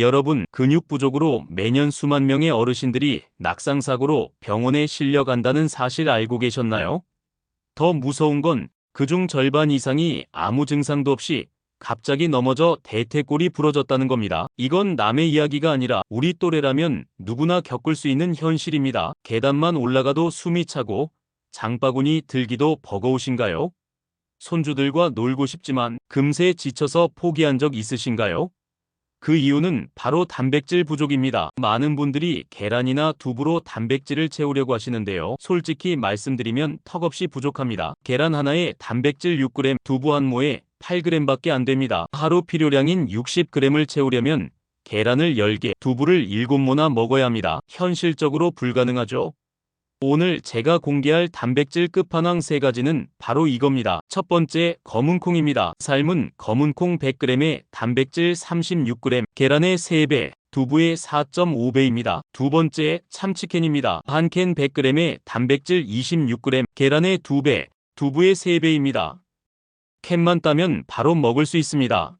여러분, 근육 부족으로 매년 수만 명의 어르신들이 낙상사고로 병원에 실려간다는 사실 알고 계셨나요? 더 무서운 건 그중 절반 이상이 아무 증상도 없이 갑자기 넘어져 대퇴골이 부러졌다는 겁니다. 이건 남의 이야기가 아니라 우리 또래라면 누구나 겪을 수 있는 현실입니다. 계단만 올라가도 숨이 차고 장바구니 들기도 버거우신가요? 손주들과 놀고 싶지만 금세 지쳐서 포기한 적 있으신가요? 그 이유는 바로 단백질 부족입니다. 많은 분들이 계란이나 두부로 단백질을 채우려고 하시는데요. 솔직히 말씀드리면 턱없이 부족합니다. 계란 하나에 단백질 6g, 두부 한 모에 8g밖에 안 됩니다. 하루 필요량인 60g을 채우려면 계란을 10개, 두부를 7모나 먹어야 합니다. 현실적으로 불가능하죠. 오늘 제가 공개할 단백질 끝판왕 세 가지는 바로 이겁니다. 첫 번째, 검은콩입니다. 삶은 검은콩 100g에 단백질 36g, 계란의 3배, 두부의 4.5배입니다. 두 번째, 참치캔입니다. 한캔 100g에 단백질 26g, 계란의 2배, 두부의 3배입니다. 캔만 따면 바로 먹을 수 있습니다.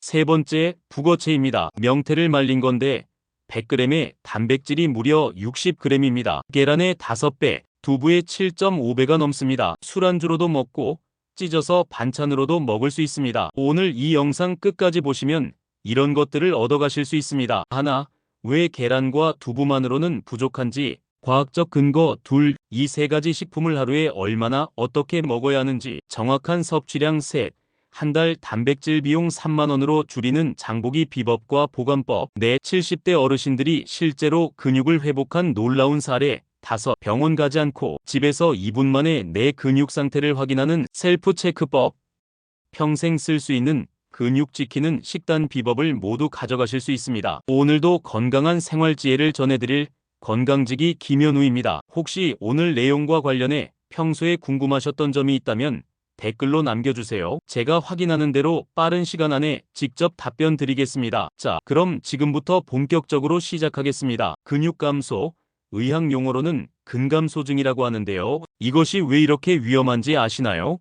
세 번째, 북어채입니다. 명태를 말린 건데 100g에 단백질이 무려 60g입니다. 계란의 5배, 두부의 7.5배가 넘습니다. 술안주로도 먹고 찢어서 반찬으로도 먹을 수 있습니다. 오늘 이 영상 끝까지 보시면 이런 것들을 얻어가실 수 있습니다. 하나, 왜 계란과 두부만으로는 부족한지 과학적 근거 둘, 이 세 가지 식품을 하루에 얼마나 어떻게 먹어야 하는지 정확한 섭취량 셋, 한 달 단백질 비용 3만원으로 줄이는 장보기 비법과 보관법, 네 70대 어르신들이 실제로 근육을 회복한 놀라운 사례, 다섯 병원 가지 않고 집에서 2분 만에 내 근육 상태를 확인하는 셀프 체크법, 평생 쓸 수 있는 근육 지키는 식단 비법을 모두 가져가실 수 있습니다. 오늘도 건강한 생활 지혜를 전해드릴 건강지기 김현우입니다. 혹시 오늘 내용과 관련해 평소에 궁금하셨던 점이 있다면 댓글로 남겨주세요. 제가 확인하는 대로 빠른 시간 안에 직접 답변 드리겠습니다. 자, 그럼 지금부터 본격적으로 시작하겠습니다. 근육 감소, 의학 용어로는 근감소증이라고 하는데요. 이것이 왜 이렇게 위험한지 아시나요?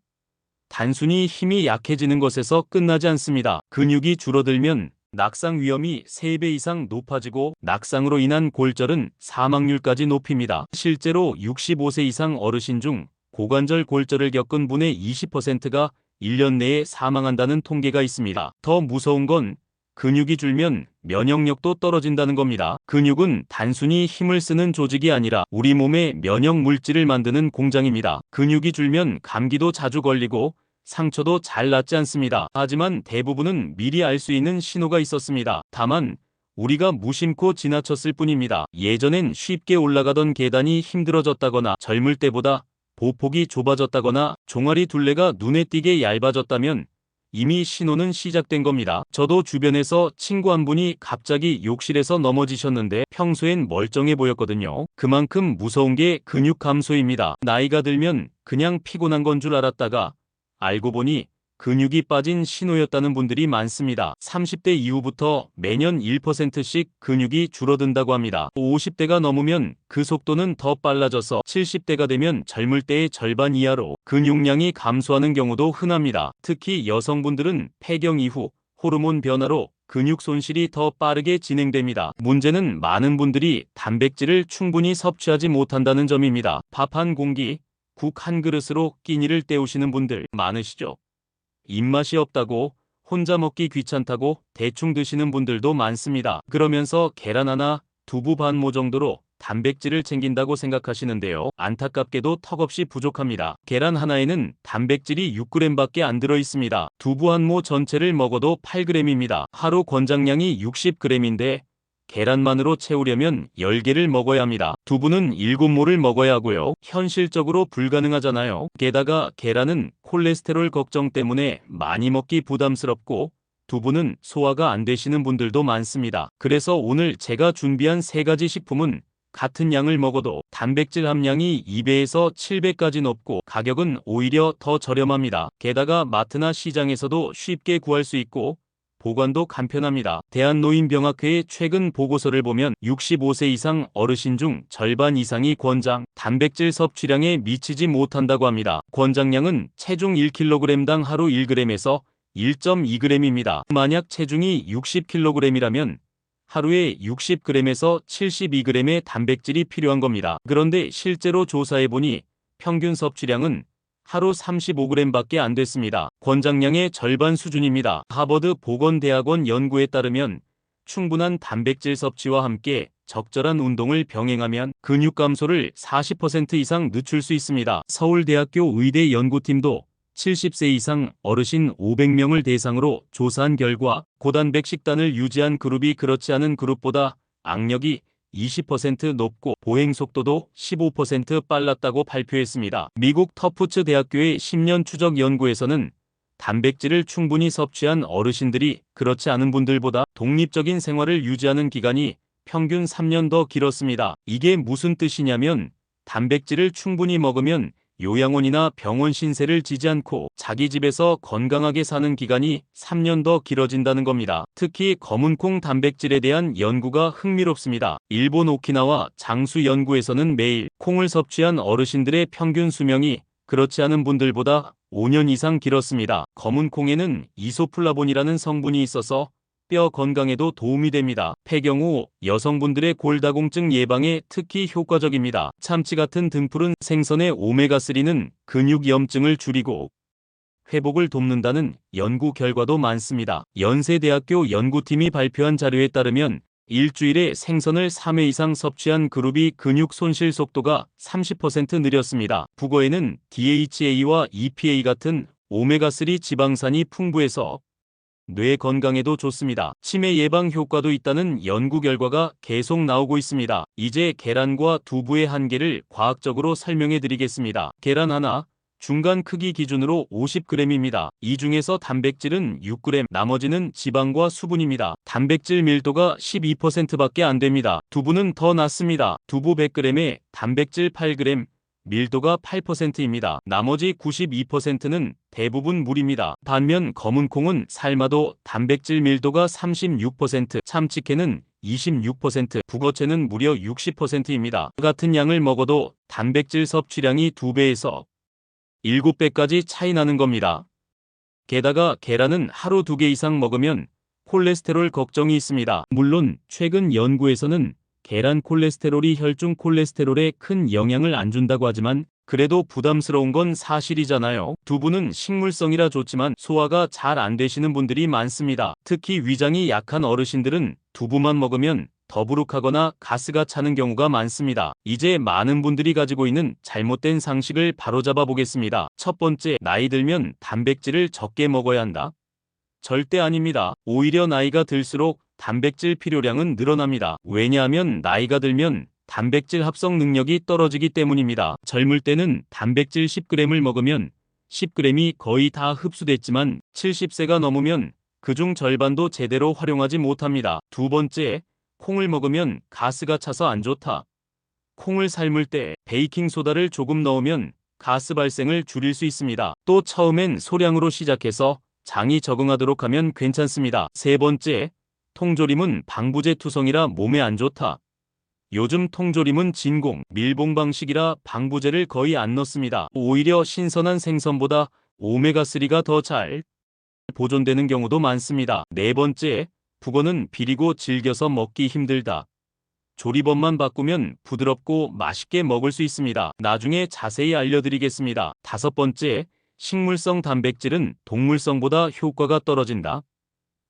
단순히 힘이 약해지는 것에서 끝나지 않습니다. 근육이 줄어들면 낙상 위험이 3배 이상 높아지고 낙상으로 인한 골절은 사망률까지 높입니다. 실제로 65세 이상 어르신 중 고관절 골절을 겪은 분의 20%가 1년 내에 사망한다는 통계가 있습니다. 더 무서운 건 근육이 줄면 면역력도 떨어진다는 겁니다. 근육은 단순히 힘을 쓰는 조직이 아니라 우리 몸의 면역 물질을 만드는 공장입니다. 근육이 줄면 감기도 자주 걸리고 상처도 잘 낫지 않습니다. 하지만 대부분은 미리 알 수 있는 신호가 있었습니다. 다만 우리가 무심코 지나쳤을 뿐입니다. 예전엔 쉽게 올라가던 계단이 힘들어졌다거나 젊을 때보다 보폭이 좁아졌다거나 종아리 둘레가 눈에 띄게 얇아졌다면 이미 신호는 시작된 겁니다. 저도 주변에서 친구 한 분이 갑자기 욕실에서 넘어지셨는데 평소엔 멀쩡해 보였거든요. 그만큼 무서운 게 근육 감소입니다. 나이가 들면 그냥 피곤한 건 줄 알았다가 알고 보니 근육이 빠진 신호였다는 분들이 많습니다. 30대 이후부터 매년 1%씩 근육이 줄어든다고 합니다. 50대가 넘으면 그 속도는 더 빨라져서 70대가 되면 젊을 때의 절반 이하로 근육량이 감소하는 경우도 흔합니다. 특히 여성분들은 폐경 이후 호르몬 변화로 근육 손실이 더 빠르게 진행됩니다. 문제는 많은 분들이 단백질을 충분히 섭취하지 못한다는 점입니다. 밥 한 공기, 국 한 그릇으로 끼니를 때우시는 분들 많으시죠? 입맛이 없다고 혼자 먹기 귀찮다고 대충 드시는 분들도 많습니다. 그러면서 계란 하나, 두부 반 모 정도로 단백질을 챙긴다고 생각하시는데요. 안타깝게도 턱없이 부족합니다. 계란 하나에는 단백질이 6g밖에 안 들어 있습니다. 두부 한 모 전체를 먹어도 8g입니다. 하루 권장량이 60g인데 계란만으로 채우려면 10개를 먹어야 합니다. 두부는 7모를 먹어야 하고요. 현실적으로 불가능하잖아요. 게다가 계란은 콜레스테롤 걱정 때문에 많이 먹기 부담스럽고 두부는 소화가 안 되시는 분들도 많습니다. 그래서 오늘 제가 준비한 세 가지 식품은 같은 양을 먹어도 단백질 함량이 2배에서 7배까지 높고 가격은 오히려 더 저렴합니다. 게다가 마트나 시장에서도 쉽게 구할 수 있고 보관도 간편합니다. 대한노인병학회의 최근 보고서를 보면 65세 이상 어르신 중 절반 이상이 권장, 단백질 섭취량에 미치지 못한다고 합니다. 권장량은 체중 1kg당 하루 1g에서 1.2g입니다. 만약 체중이 60kg이라면 하루에 60g에서 72g의 단백질이 필요한 겁니다. 그런데 실제로 조사해보니 평균 섭취량은 하루 35g밖에 안 됐습니다. 권장량의 절반 수준입니다. 하버드 보건대학원 연구에 따르면 충분한 단백질 섭취와 함께 적절한 운동을 병행하면 근육 감소를 40% 이상 늦출 수 있습니다. 서울대학교 의대 연구팀도 70세 이상 어르신 500명을 대상으로 조사한 결과 고단백 식단을 유지한 그룹이 그렇지 않은 그룹보다 악력이 20% 높고 보행 속도도 15% 빨랐다고 발표했습니다. 미국 터프츠 대학교의 10년 추적 연구에서는 단백질을 충분히 섭취한 어르신들이 그렇지 않은 분들보다 독립적인 생활을 유지하는 기간이 평균 3년 더 길었습니다. 이게 무슨 뜻이냐면 단백질을 충분히 먹으면 요양원이나 병원 신세를 지지 않고 자기 집에서 건강하게 사는 기간이 3년 더 길어진다는 겁니다. 특히 검은콩 단백질에 대한 연구가 흥미롭습니다. 일본 오키나와 장수 연구에서는 매일 콩을 섭취한 어르신들의 평균 수명이 그렇지 않은 분들보다 5년 이상 길었습니다. 검은콩에는 이소플라본이라는 성분이 있어서 뼈 건강에도 도움이 됩니다. 폐경후 여성분들의 골다공증 예방에 특히 효과적입니다. 참치 같은 등푸른 생선의 오메가3는 근육 염증을 줄이고 회복을 돕는다는 연구 결과도 많습니다. 연세대학교 연구팀이 발표한 자료에 따르면 일주일에 생선을 3회 이상 섭취한 그룹이 근육 손실 속도가 30% 느렸습니다. 북어에는 DHA와 EPA 같은 오메가3 지방산이 풍부해서 뇌 건강에도 좋습니다. 치매 예방 효과도 있다는 연구 결과가 계속 나오고 있습니다. 이제 계란과 두부의 한계를 과학적으로 설명해 드리겠습니다. 계란 하나, 중간 크기 기준으로 50g입니다. 이 중에서 단백질은 6g, 나머지는 지방과 수분입니다. 단백질 밀도가 12%밖에 안 됩니다. 두부는 더 낮습니다. 두부 100g에 단백질 8g, 밀도가 8%입니다. 나머지 92%는 대부분 물입니다. 반면 검은콩은 삶아도 단백질 밀도가 36%, 참치캔은 26%, 북어채는 무려 60%입니다. 같은 양을 먹어도 단백질 섭취량이 2배에서 7배까지 차이 나는 겁니다. 게다가 계란은 하루 2개 이상 먹으면 콜레스테롤 걱정이 있습니다. 물론 최근 연구에서는 계란 콜레스테롤이 혈중 콜레스테롤에 큰 영향을 안 준다고 하지만 그래도 부담스러운 건 사실이잖아요. 두부는 식물성이라 좋지만 소화가 잘 안 되시는 분들이 많습니다. 특히 위장이 약한 어르신들은 두부만 먹으면 더부룩하거나 가스가 차는 경우가 많습니다. 이제 많은 분들이 가지고 있는 잘못된 상식을 바로잡아 보겠습니다. 첫 번째, 나이 들면 단백질을 적게 먹어야 한다. 절대 아닙니다. 오히려 나이가 들수록 단백질 필요량은 늘어납니다. 왜냐하면 나이가 들면 단백질 합성 능력이 떨어지기 때문입니다. 젊을 때는 단백질 10g을 먹으면 10g이 거의 다 흡수됐지만 70세가 넘으면 그중 절반도 제대로 활용하지 못합니다. 두 번째, 콩을 먹으면 가스가 차서 안 좋다. 콩을 삶을 때 베이킹소다를 조금 넣으면 가스 발생을 줄일 수 있습니다. 또 처음엔 소량으로 시작해서 장이 적응하도록 하면 괜찮습니다. 세 번째, 통조림은 방부제 투성이라 몸에 안 좋다. 요즘 통조림은 진공, 밀봉 방식이라 방부제를 거의 안 넣습니다. 오히려 신선한 생선보다 오메가3가 더 잘 보존되는 경우도 많습니다. 네 번째, 북어는 비리고 질겨서 먹기 힘들다. 조리법만 바꾸면 부드럽고 맛있게 먹을 수 있습니다. 나중에 자세히 알려드리겠습니다. 다섯 번째, 식물성 단백질은 동물성보다 효과가 떨어진다.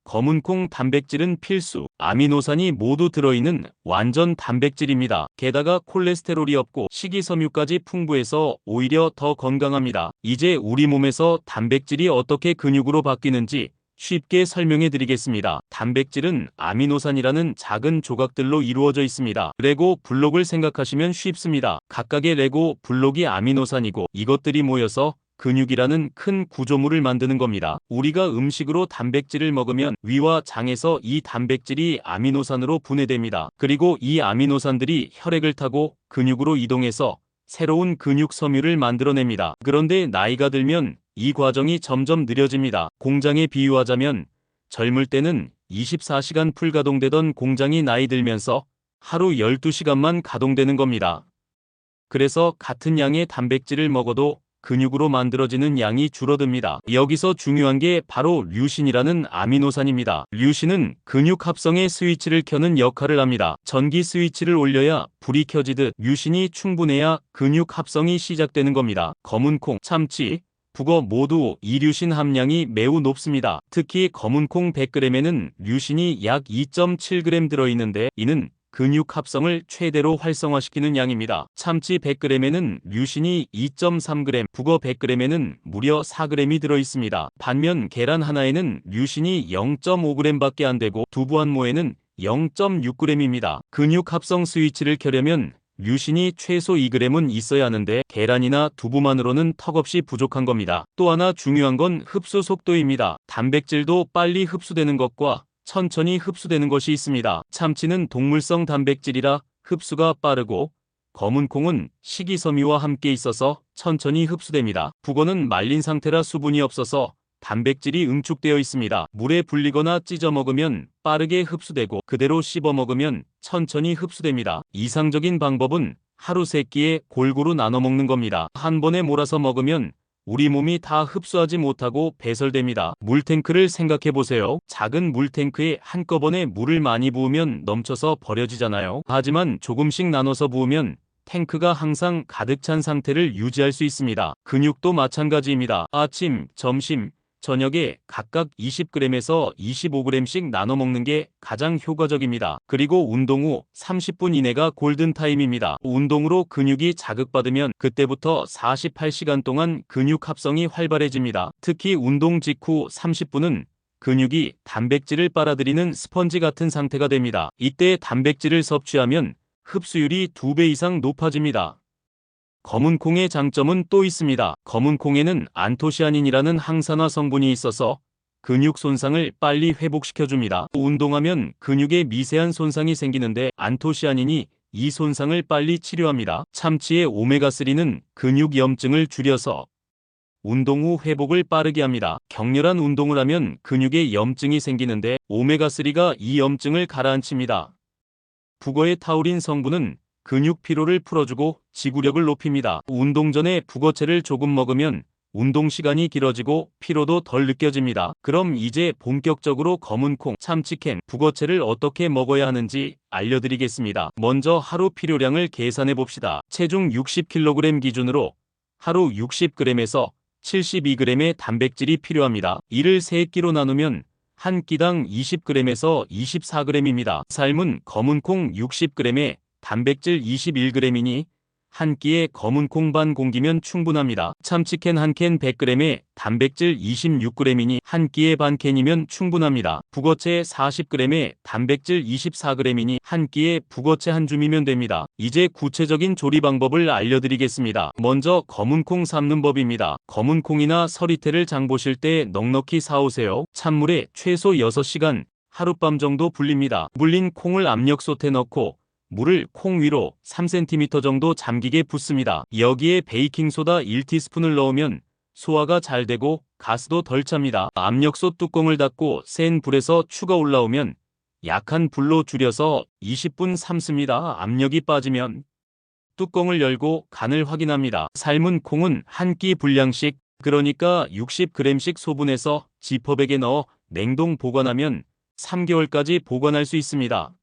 검은콩 단백질은 필수, 아미노산이 모두 들어있는 완전 단백질입니다. 게다가 콜레스테롤이 없고 식이섬유까지 풍부해서 오히려 더 건강합니다. 이제 우리 몸에서 단백질이 어떻게 근육으로 바뀌는지 쉽게 설명해 드리겠습니다. 단백질은 아미노산이라는 작은 조각들로 이루어져 있습니다. 레고 블록을 생각하시면 쉽습니다. 각각의 레고 블록이 아미노산이고 이것들이 모여서 근육이라는 큰 구조물을 만드는 겁니다. 우리가 음식으로 단백질을 먹으면 위와 장에서 이 단백질이 아미노산으로 분해됩니다. 그리고 이 아미노산들이 혈액을 타고 근육으로 이동해서 새로운 근육 섬유를 만들어냅니다. 그런데 나이가 들면 이 과정이 점점 느려집니다. 공장에 비유하자면 젊을 때는 24시간 풀 가동되던 공장이 나이 들면서 하루 12시간만 가동되는 겁니다. 그래서 같은 양의 단백질을 먹어도 근육으로 만들어지는 양이 줄어듭니다. 여기서 중요한 게 바로 류신이라는 아미노산입니다. 류신은 근육 합성의 스위치를 켜는 역할을 합니다. 전기 스위치를 올려야 불이 켜지듯 류신이 충분해야 근육 합성이 시작되는 겁니다. 검은 콩, 참치, 북어 모두 이류신 함량이 매우 높습니다. 특히 검은 콩 100g에는 류신이 약 2.7g 들어있는데 이는 근육 합성을 최대로 활성화시키는 양입니다. 참치 100g에는 류신이 2.3g, 북어 100g에는 무려 4g이 들어있습니다. 반면 계란 하나에는 류신이 0.5g밖에 안 되고 두부 한 모에는 0.6g입니다. 근육 합성 스위치를 켜려면 류신이 최소 2g은 있어야 하는데 계란이나 두부만으로는 턱없이 부족한 겁니다. 또 하나 중요한 건 흡수 속도입니다. 단백질도 빨리 흡수되는 것과 천천히 흡수되는 것이 있습니다. 참치는 동물성 단백질이라 흡수가 빠르고 검은 콩은 식이섬유와 함께 있어서 천천히 흡수됩니다. 북어는 말린 상태라 수분이 없어서 단백질이 응축되어 있습니다. 물에 불리거나 찢어 먹으면 빠르게 흡수되고 그대로 씹어 먹으면 천천히 흡수됩니다. 이상적인 방법은 하루 세 끼에 골고루 나눠 먹는 겁니다. 한 번에 몰아서 먹으면 우리 몸이 다 흡수하지 못하고 배설됩니다. 물탱크를 생각해 보세요. 작은 물탱크에 한꺼번에 물을 많이 부으면 넘쳐서 버려지잖아요. 하지만 조금씩 나눠서 부으면 탱크가 항상 가득 찬 상태를 유지할 수 있습니다. 근육도 마찬가지입니다. 아침, 점심, 저녁에 각각 20g에서 25g씩 나눠 먹는 게 가장 효과적입니다. 그리고 운동 후 30분 이내가 골든타임입니다. 운동으로 근육이 자극받으면 그때부터 48시간 동안 근육 합성이 활발해집니다. 특히 운동 직후 30분은 근육이 단백질을 빨아들이는 스펀지 같은 상태가 됩니다. 이때 단백질을 섭취하면 흡수율이 2배 이상 높아집니다. 검은 콩의 장점은 또 있습니다. 검은 콩에는 안토시아닌이라는 항산화 성분이 있어서 근육 손상을 빨리 회복시켜줍니다. 운동하면 근육에 미세한 손상이 생기는데 안토시아닌이 이 손상을 빨리 치료합니다. 참치의 오메가3는 근육 염증을 줄여서 운동 후 회복을 빠르게 합니다. 격렬한 운동을 하면 근육에 염증이 생기는데 오메가3가 이 염증을 가라앉힙니다. 북어의 타우린 성분은 근육 피로를 풀어주고 지구력을 높입니다. 운동 전에 북어채를 조금 먹으면 운동 시간이 길어지고 피로도 덜 느껴집니다. 그럼 이제 본격적으로 검은 콩, 참치캔, 북어채를 어떻게 먹어야 하는지 알려드리겠습니다. 먼저 하루 필요량을 계산해 봅시다. 체중 60kg 기준으로 하루 60g에서 72g의 단백질이 필요합니다. 이를 3끼로 나누면 한 끼당 20g에서 24g입니다. 삶은 검은 콩 60g에 단백질 21g이니 한 끼에 검은 콩 반 공기면 충분합니다. 참치캔 한 캔 100g에 단백질 26g이니 한 끼에 반 캔이면 충분합니다. 북어채 40g에 단백질 24g이니 한 끼에 북어채 한 줌이면 됩니다. 이제 구체적인 조리 방법을 알려드리겠습니다. 먼저 검은 콩 삶는 법입니다. 검은 콩이나 서리태를 장 보실 때 넉넉히 사오세요. 찬물에 최소 6시간 하룻밤 정도 불립니다. 불린 콩을 압력 솥에 넣고 물을 콩 위로 3cm 정도 잠기게 붓습니다. 여기에 베이킹소다 1티스푼을 넣으면 소화가 잘 되고 가스도 덜 찹니다. 압력솥 뚜껑을 닫고 센 불에서 추가 올라오면 약한 불로 줄여서 20분 삶습니다. 압력이 빠지면 뚜껑을 열고 간을 확인합니다. 삶은 콩은 한 끼 분량씩 그러니까 60g씩 소분해서 지퍼백에 넣어 냉동 보관하면 3개월까지 보관할 수 있습니다.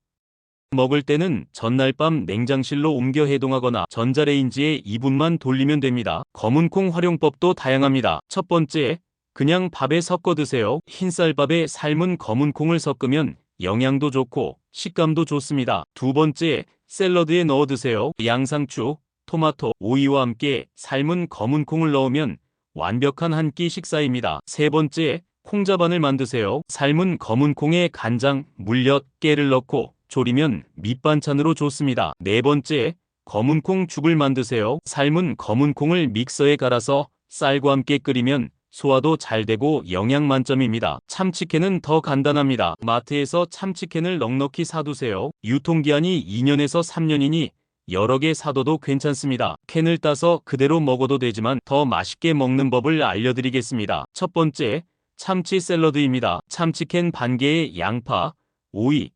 먹을 때는 전날 밤 냉장실로 옮겨 해동하거나 전자레인지에 2분만 돌리면 됩니다. 검은 콩 활용법도 다양합니다. 첫 번째, 그냥 밥에 섞어 드세요. 흰쌀밥에 삶은 검은 콩을 섞으면 영양도 좋고 식감도 좋습니다. 두 번째, 샐러드에 넣어 드세요. 양상추, 토마토, 오이와 함께 삶은 검은 콩을 넣으면 완벽한 한 끼 식사입니다. 세 번째, 콩자반을 만드세요. 삶은 검은 콩에 간장, 물엿, 깨를 넣고 졸이면 밑반찬으로 좋습니다. 네 번째, 검은콩 죽을 만드세요. 삶은 검은콩을 믹서에 갈아서 쌀과 함께 끓이면 소화도 잘 되고 영양 만점입니다. 참치캔은 더 간단합니다. 마트에서 참치캔을 넉넉히 사두세요. 유통기한이 2년에서 3년이니 여러 개 사둬도 괜찮습니다. 캔을 따서 그대로 먹어도 되지만 더 맛있게 먹는 법을 알려드리겠습니다. 첫 번째, 참치 샐러드입니다. 참치캔 반 개에 양파, 오이,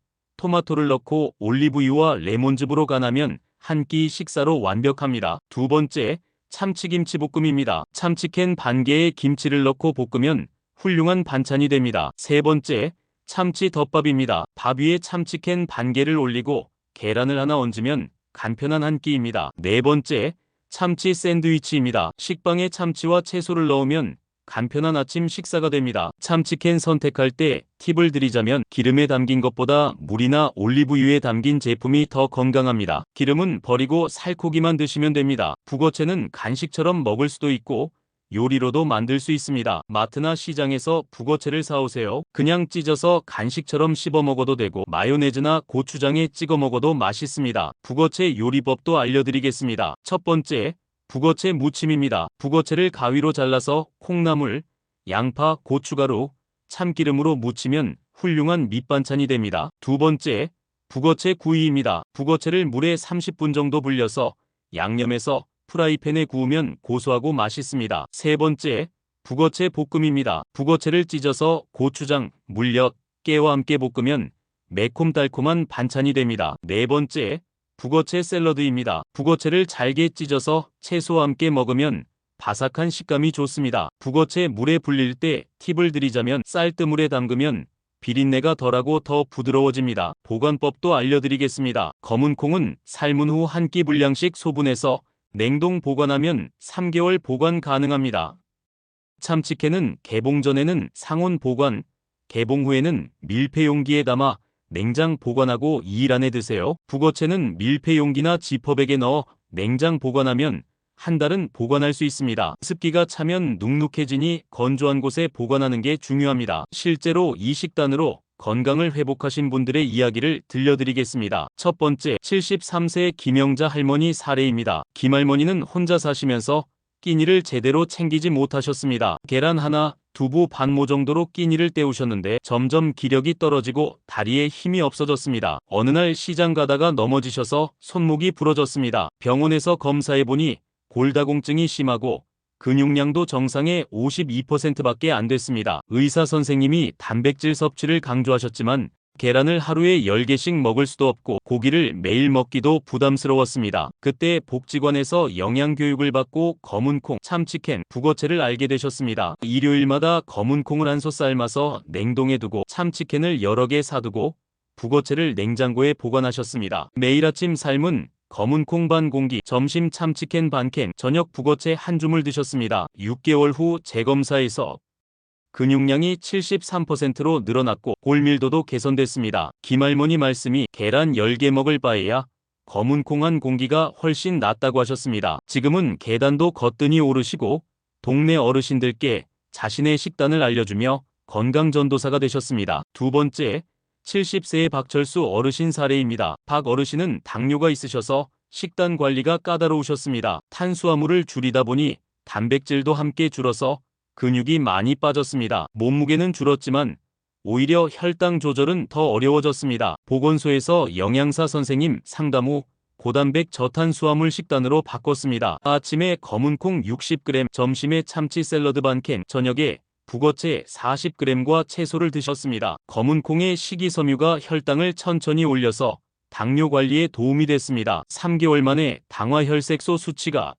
토마토를 넣고 올리브유와 레몬즙으로 간하면 한 끼 식사로 완벽합니다. 두 번째, 참치김치 볶음입니다. 참치캔 반 개에 김치를 넣고 볶으면 훌륭한 반찬이 됩니다. 세 번째, 참치 덮밥입니다. 밥 위에 참치캔 반 개를 올리고 계란을 하나 얹으면 간편한 한 끼입니다. 네 번째, 참치 샌드위치입니다. 식빵에 참치와 채소를 넣으면 간편한 아침 식사가 됩니다. 참치캔 선택할 때 팁을 드리자면 기름에 담긴 것보다 물이나 올리브유에 담긴 제품이 더 건강합니다. 기름은 버리고 살코기만 드시면 됩니다. 북어채는 간식처럼 먹을 수도 있고 요리로도 만들 수 있습니다. 마트나 시장에서 북어채를 사오세요. 그냥 찢어서 간식처럼 씹어 먹어도 되고 마요네즈나 고추장에 찍어 먹어도 맛있습니다. 북어채 요리법도 알려드리겠습니다. 첫 번째, 북어채 무침입니다. 북어채를 가위로 잘라서 콩나물, 양파, 고춧가루, 참기름으로 무치면 훌륭한 밑반찬이 됩니다. 두 번째, 북어채 구이입니다. 북어채를 물에 30분 정도 불려서 양념해서 프라이팬에 구우면 고소하고 맛있습니다. 세 번째, 북어채 볶음입니다. 북어채를 찢어서 고추장, 물엿, 깨와 함께 볶으면 매콤달콤한 반찬이 됩니다. 네 번째, 북어채 샐러드입니다. 북어채를 잘게 찢어서 채소와 함께 먹으면 바삭한 식감이 좋습니다. 북어채 물에 불릴 때 팁을 드리자면 쌀뜨물에 담그면 비린내가 덜하고 더 부드러워집니다. 보관법도 알려드리겠습니다. 검은 콩은 삶은 후 한 끼 분량씩 소분해서 냉동 보관하면 3개월 보관 가능합니다. 참치캔은 개봉 전에는 상온 보관, 개봉 후에는 밀폐 용기에 담아 냉장 보관하고 2일 안에 드세요. 북어채는 밀폐 용기나 지퍼백에 넣어 냉장 보관하면 한 달은 보관할 수 있습니다. 습기가 차면 눅눅해지니 건조한 곳에 보관하는 게 중요합니다. 실제로 이 식단으로 건강을 회복하신 분들의 이야기를 들려드리겠습니다. 첫 번째, 73세 김영자 할머니 사례입니다. 김 할머니는 혼자 사시면서 끼니를 제대로 챙기지 못하셨습니다. 계란 하나, 두부 반모 정도로 끼니를 때우셨는데 점점 기력이 떨어지고 다리에 힘이 없어졌습니다. 어느 날 시장 가다가 넘어지셔서 손목이 부러졌습니다. 병원에서 검사해보니 골다공증이 심하고 근육량도 정상의 52%밖에 안 됐습니다. 의사 선생님이 단백질 섭취를 강조하셨지만 계란을 하루에 10개씩 먹을 수도 없고 고기를 매일 먹기도 부담스러웠습니다. 그때 복지관에서 영양교육을 받고 검은콩, 참치캔, 북어채를 알게 되셨습니다. 일요일마다 검은콩을 한 솥 삶아서 냉동해 두고 참치캔을 여러 개 사두고 북어채를 냉장고에 보관하셨습니다. 매일 아침 삶은 검은콩 반 공기, 점심 참치캔 반 캔, 저녁 북어채 한 줌을 드셨습니다. 6개월 후 재검사에서 근육량이 73%로 늘어났고 골밀도도 개선됐습니다. 김할머니 말씀이 계란 10개 먹을 바에야 검은 콩한 공기가 훨씬 낫다고 하셨습니다. 지금은 계단도 거뜬히 오르시고 동네 어르신들께 자신의 식단을 알려주며 건강 전도사가 되셨습니다. 두 번째, 70세의 박철수 어르신 사례입니다. 박 어르신은 당뇨가 있으셔서 식단 관리가 까다로우셨습니다. 탄수화물을 줄이다 보니 단백질도 함께 줄어서 근육이 많이 빠졌습니다. 몸무게는 줄었지만 오히려 혈당 조절은 더 어려워졌습니다. 보건소에서 영양사 선생님 상담 후 고단백 저탄수화물 식단으로 바꿨습니다. 아침에 검은콩 60g, 점심에 참치 샐러드 반캔, 저녁에 북어채 40g과 채소를 드셨습니다. 검은콩의 식이섬유가 혈당을 천천히 올려서 당뇨 관리에 도움이 됐습니다. 3개월 만에 당화혈색소 수치가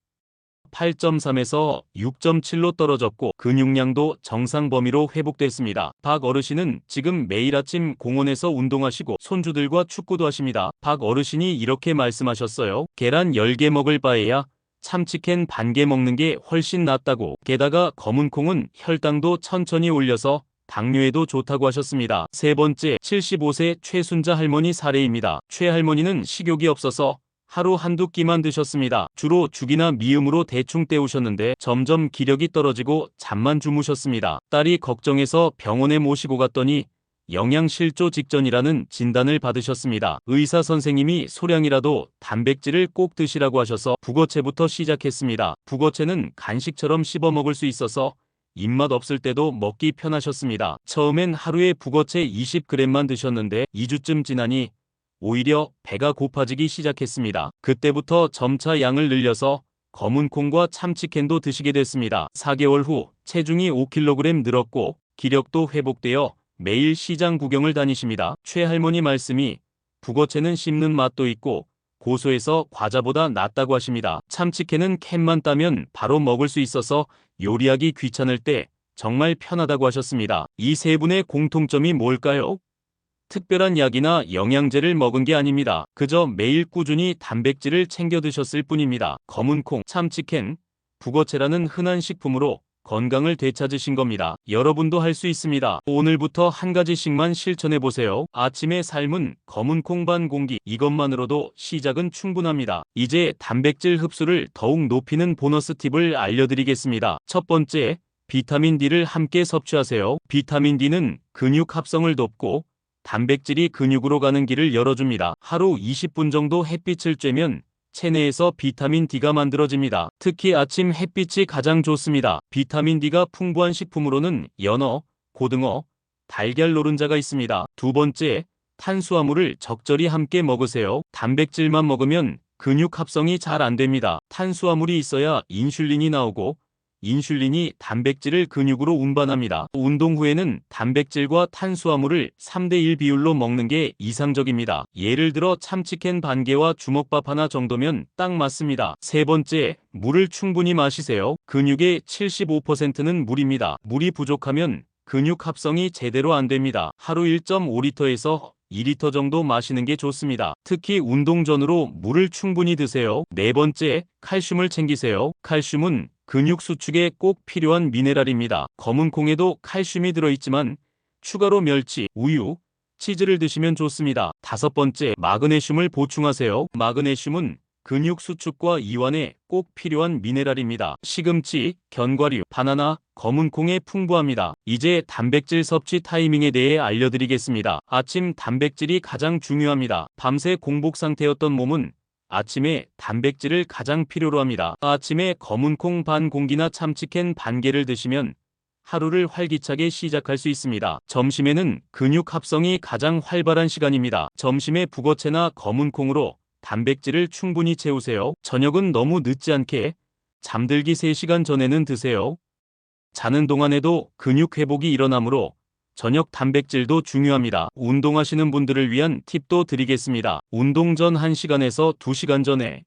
8.3에서 6.7로 떨어졌고 근육량도 정상 범위로 회복됐습니다. 박 어르신은 지금 매일 아침 공원에서 운동하시고 손주들과 축구도 하십니다. 박 어르신이 이렇게 말씀하셨어요. 계란 10개 먹을 바에야 참치캔 반 개 먹는 게 훨씬 낫다고 게다가 검은 콩은 혈당도 천천히 올려서 당뇨에도 좋다고 하셨습니다. 세 번째, 75세 최순자 할머니 사례입니다. 최 할머니는 식욕이 없어서 하루 한두 끼만 드셨습니다. 주로 죽이나 미음으로 대충 때우셨는데 점점 기력이 떨어지고 잠만 주무셨습니다. 딸이 걱정해서 병원에 모시고 갔더니 영양실조 직전이라는 진단을 받으셨습니다. 의사 선생님이 소량이라도 단백질을 꼭 드시라고 하셔서 북어채부터 시작했습니다. 북어채는 간식처럼 씹어 먹을 수 있어서 입맛 없을 때도 먹기 편하셨습니다. 처음엔 하루에 북어채 20g만 드셨는데 2주쯤 지나니 오히려 배가 고파지기 시작했습니다. 그때부터 점차 양을 늘려서 검은 콩과 참치캔도 드시게 됐습니다. 4개월 후 체중이 5kg 늘었고 기력도 회복되어 매일 시장 구경을 다니십니다. 최 할머니 말씀이 북어채는 씹는 맛도 있고 고소해서 과자보다 낫다고 하십니다. 참치캔은 캔만 따면 바로 먹을 수 있어서 요리하기 귀찮을 때 정말 편하다고 하셨습니다. 이 세 분의 공통점이 뭘까요? 특별한 약이나 영양제를 먹은 게 아닙니다. 그저 매일 꾸준히 단백질을 챙겨 드셨을 뿐입니다. 검은콩, 참치캔, 북어채라는 흔한 식품으로 건강을 되찾으신 겁니다. 여러분도 할 수 있습니다. 오늘부터 한 가지씩만 실천해 보세요. 아침에 삶은 검은 콩 반 공기 이것만으로도 시작은 충분합니다. 이제 단백질 흡수를 더욱 높이는 보너스 팁을 알려드리겠습니다. 첫 번째, 비타민 D를 함께 섭취하세요. 비타민 D는 근육 합성을 돕고 단백질이 근육으로 가는 길을 열어줍니다. 하루 20분 정도 햇빛을 쬐면 체내에서 비타민 D가 만들어집니다. 특히 아침 햇빛이 가장 좋습니다. 비타민 D가 풍부한 식품으로는 연어, 고등어, 달걀 노른자가 있습니다. 두 번째, 탄수화물을 적절히 함께 먹으세요. 단백질만 먹으면 근육 합성이 잘 안 됩니다. 탄수화물이 있어야 인슐린이 나오고 인슐린이 단백질을 근육으로 운반합니다. 운동 후에는 단백질과 탄수화물을 3대1 비율로 먹는 게 이상적입니다. 예를 들어 참치캔 반 개와 주먹밥 하나 정도면 딱 맞습니다. 세 번째, 물을 충분히 마시세요. 근육의 75%는 물입니다. 물이 부족하면 근육 합성이 제대로 안 됩니다. 하루 1.5리터에서 2리터 정도 마시는 게 좋습니다. 특히 운동 전으로 물을 충분히 드세요. 네 번째, 칼슘을 챙기세요. 칼슘은 근육 수축에 꼭 필요한 미네랄입니다. 검은 콩에도 칼슘이 들어있지만 추가로 멸치, 우유, 치즈를 드시면 좋습니다. 다섯 번째, 마그네슘을 보충하세요. 마그네슘은 근육 수축과 이완에 꼭 필요한 미네랄입니다. 시금치, 견과류, 바나나, 검은 콩에 풍부합니다. 이제 단백질 섭취 타이밍에 대해 알려드리겠습니다. 아침 단백질이 가장 중요합니다. 밤새 공복 상태였던 몸은 아침에 단백질을 가장 필요로 합니다. 아침에 검은 콩 반 공기나 참치캔 반 개를 드시면 하루를 활기차게 시작할 수 있습니다. 점심에는 근육 합성이 가장 활발한 시간입니다. 점심에 북어채나 검은 콩으로 단백질을 충분히 채우세요. 저녁은 너무 늦지 않게 잠들기 3시간 전에는 드세요. 자는 동안에도 근육 회복이 일어나므로 저녁 단백질도 중요합니다. 운동하시는 분들을 위한 팁도 드리겠습니다. 운동 전 1시간에서 2시간 전에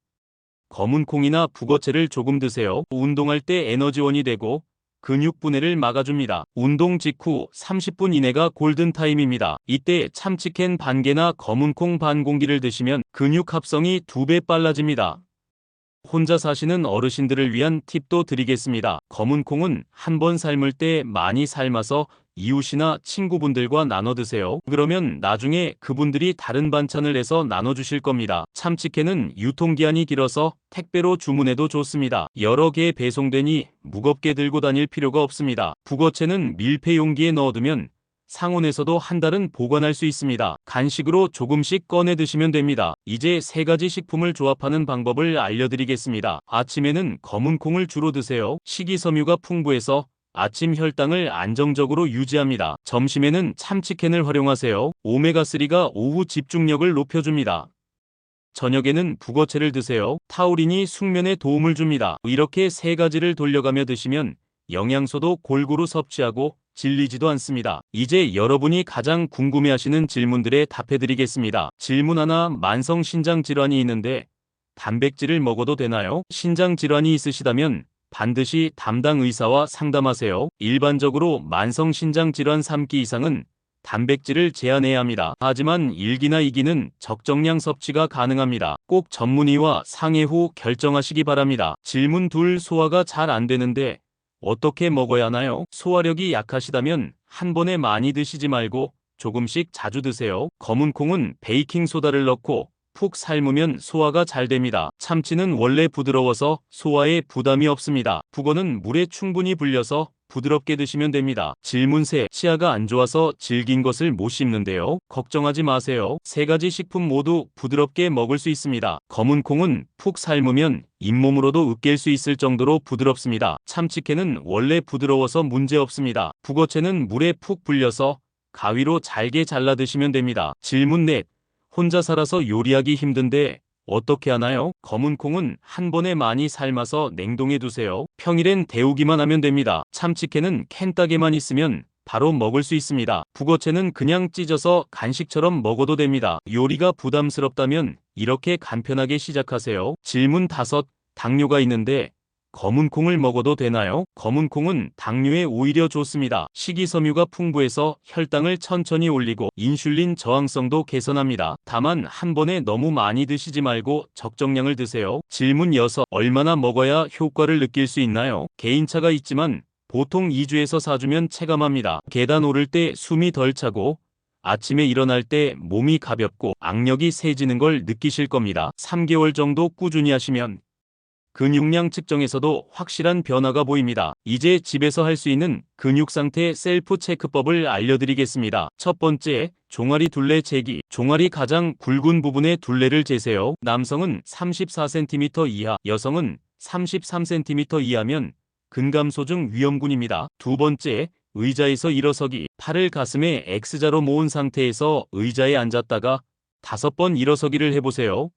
검은 콩이나 북어채를 조금 드세요. 운동할 때 에너지원이 되고 근육 분해를 막아줍니다. 운동 직후 30분 이내가 골든타임입니다. 이때 참치캔 반 개나 검은 콩 반 공기를 드시면 근육 합성이 2배 빨라집니다. 혼자 사시는 어르신들을 위한 팁도 드리겠습니다. 검은 콩은 한 번 삶을 때 많이 삶아서 이웃이나 친구분들과 나눠 드세요. 그러면 나중에 그분들이 다른 반찬을 내서 나눠 주실 겁니다. 참치캔은 유통기한이 길어서 택배로 주문해도 좋습니다. 여러 개 배송되니 무겁게 들고 다닐 필요가 없습니다. 북어채는 밀폐 용기에 넣어두면 상온에서도 한 달은 보관할 수 있습니다. 간식으로 조금씩 꺼내 드시면 됩니다. 이제 세 가지 식품을 조합하는 방법을 알려드리겠습니다. 아침에는 검은 콩을 주로 드세요. 식이섬유가 풍부해서 아침 혈당을 안정적으로 유지합니다. 점심에는 참치캔을 활용하세요. 오메가3가 오후 집중력을 높여줍니다. 저녁에는 북어채를 드세요. 타우린이 숙면에 도움을 줍니다. 이렇게 세 가지를 돌려가며 드시면 영양소도 골고루 섭취하고 질리지도 않습니다. 이제 여러분이 가장 궁금해하시는 질문들에 답해드리겠습니다. 질문 하나 만성 신장 질환이 있는데 단백질을 먹어도 되나요? 신장 질환이 있으시다면 반드시 담당 의사와 상담하세요. 일반적으로 만성 신장 질환 3기 이상은 단백질을 제한해야 합니다. 하지만 1기나 2기는 적정량 섭취가 가능합니다. 꼭 전문의와 상해 후 결정하시기 바랍니다. 질문 둘 소화가 잘 안 되는데 어떻게 먹어야 하나요? 소화력이 약하시다면 한 번에 많이 드시지 말고 조금씩 자주 드세요. 검은 콩은 베이킹소다를 넣고 푹 삶으면 소화가 잘 됩니다. 참치는 원래 부드러워서 소화에 부담이 없습니다. 북어는 물에 충분히 불려서 부드럽게 드시면 됩니다. 질문 세 치아가 안 좋아서 질긴 것을 못 씹는데요. 걱정하지 마세요. 세 가지 식품 모두 부드럽게 먹을 수 있습니다. 검은 콩은 푹 삶으면 잇몸으로도 으깰 수 있을 정도로 부드럽습니다. 참치캔은 원래 부드러워서 문제 없습니다. 북어채는 물에 푹 불려서 가위로 잘게 잘라 드시면 됩니다. 질문 넷 혼자 살아서 요리하기 힘든데 어떻게 하나요? 검은 콩은 한 번에 많이 삶아서 냉동해 두세요. 평일엔 데우기만 하면 됩니다. 참치캔은 캔 따개만 있으면 바로 먹을 수 있습니다. 북어채는 그냥 찢어서 간식처럼 먹어도 됩니다. 요리가 부담스럽다면 이렇게 간편하게 시작하세요. 질문 다섯 당뇨가 있는데 검은 콩을 먹어도 되나요? 검은 콩은 당뇨에 오히려 좋습니다. 식이섬유가 풍부해서 혈당을 천천히 올리고 인슐린 저항성도 개선합니다. 다만 한 번에 너무 많이 드시지 말고 적정량을 드세요. 질문 6. 얼마나 먹어야 효과를 느낄 수 있나요? 개인차가 있지만 보통 2주에서 4주면 체감합니다. 계단 오를 때 숨이 덜 차고 아침에 일어날 때 몸이 가볍고 악력이 세지는 걸 느끼실 겁니다. 3개월 정도 꾸준히 하시면 근육량 측정에서도 확실한 변화가 보입니다. 이제 집에서 할 수 있는 근육 상태 셀프 체크법을 알려드리겠습니다. 첫 번째, 종아리 둘레 재기. 종아리 가장 굵은 부분의 둘레를 재세요. 남성은 34cm 이하, 여성은 33cm 이하면 근감소증 위험군입니다. 두 번째, 의자에서 일어서기. 팔을 가슴에 X자로 모은 상태에서 의자에 앉았다가 다섯 번 일어서기를 해보세요.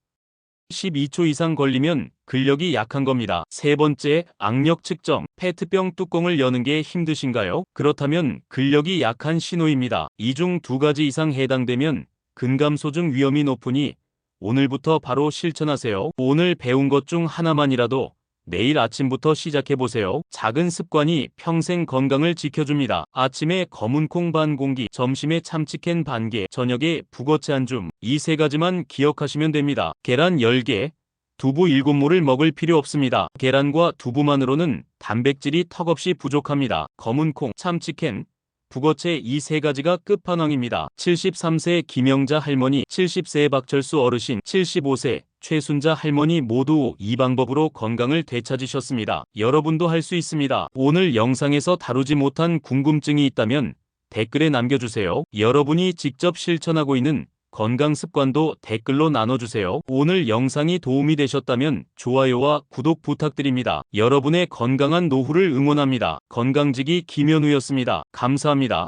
12초 이상 걸리면 근력이 약한 겁니다. 세 번째, 악력 측정. 페트병 뚜껑을 여는 게 힘드신가요? 그렇다면 근력이 약한 신호입니다. 이 중 두 가지 이상 해당되면 근감소증 위험이 높으니 오늘부터 바로 실천하세요. 오늘 배운 것 중 하나만이라도 내일 아침부터 시작해보세요. 작은 습관이 평생 건강을 지켜줍니다. 아침에 검은 콩 반 공기, 점심에 참치캔 반 개, 저녁에 북어채 한 줌. 이 세 가지만 기억하시면 됩니다. 계란 10개, 두부 7모를 먹을 필요 없습니다. 계란과 두부만으로는 단백질이 턱없이 부족합니다. 검은 콩, 참치캔, 북어채 이 세 가지가 끝판왕입니다. 73세 김영자 할머니, 70세 박철수 어르신, 75세 최순자 할머니 모두 이 방법으로 건강을 되찾으셨습니다. 여러분도 할 수 있습니다. 오늘 영상에서 다루지 못한 궁금증이 있다면 댓글에 남겨주세요. 여러분이 직접 실천하고 있는 건강 습관도 댓글로 나눠주세요. 오늘 영상이 도움이 되셨다면 좋아요와 구독 부탁드립니다. 여러분의 건강한 노후를 응원합니다. 건강지기 김현우였습니다. 감사합니다.